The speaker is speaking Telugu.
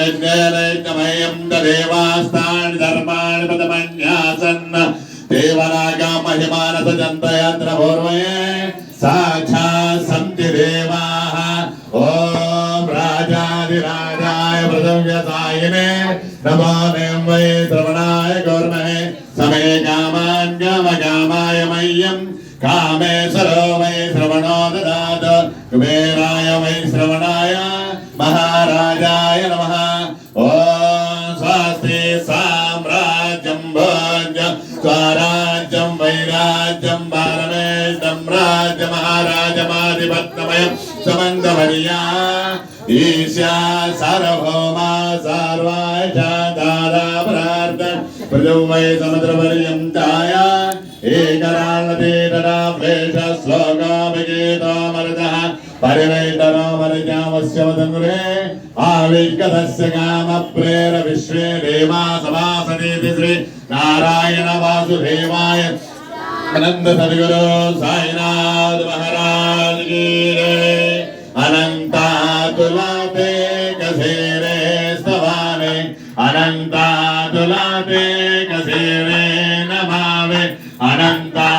यज्ञेनैकमयं देवास्तानि धर्माणि पदमन्यासन् देवरागा महिमानस जन्तयत्र पूर्वये साक्षात् सन्ति देवाः ॐ राजाधिराजाय पृथिव्यसायिने नमो नें वै श्रवणाय गौर्महे समे कामान् कामकामाय मह्यम् कामेश्वरो वै श्रवणो ददात कुबेराय वै श्रवणाय महाराजाय సామ్రాజ్యం స్వరాజ్యం వైరాజ్యం పారమేష్టం రాజ్య మహారాజమాధిపత్యమయం సమందమర్యా ఈశా సార్వభౌమా సార్వాయ దాదా ప్రార్థన ప్రజౌ వై సముద్రవర్యంతా భోగాభిగీతోమరుదः పరిణైతనోమరిజామస్యవదనురే ఆవిగ్గతస్య కామప్రేర విశ్వే దేవా సభాసనేతి శ్రీ నారాయణ వాసుదేవాయ అనంత సద్గురు సాయినాథ్ మహారాజ్ గీరే కసేరే స్తవానే అనంతాతులాతే కసేరే నమావే అనంతా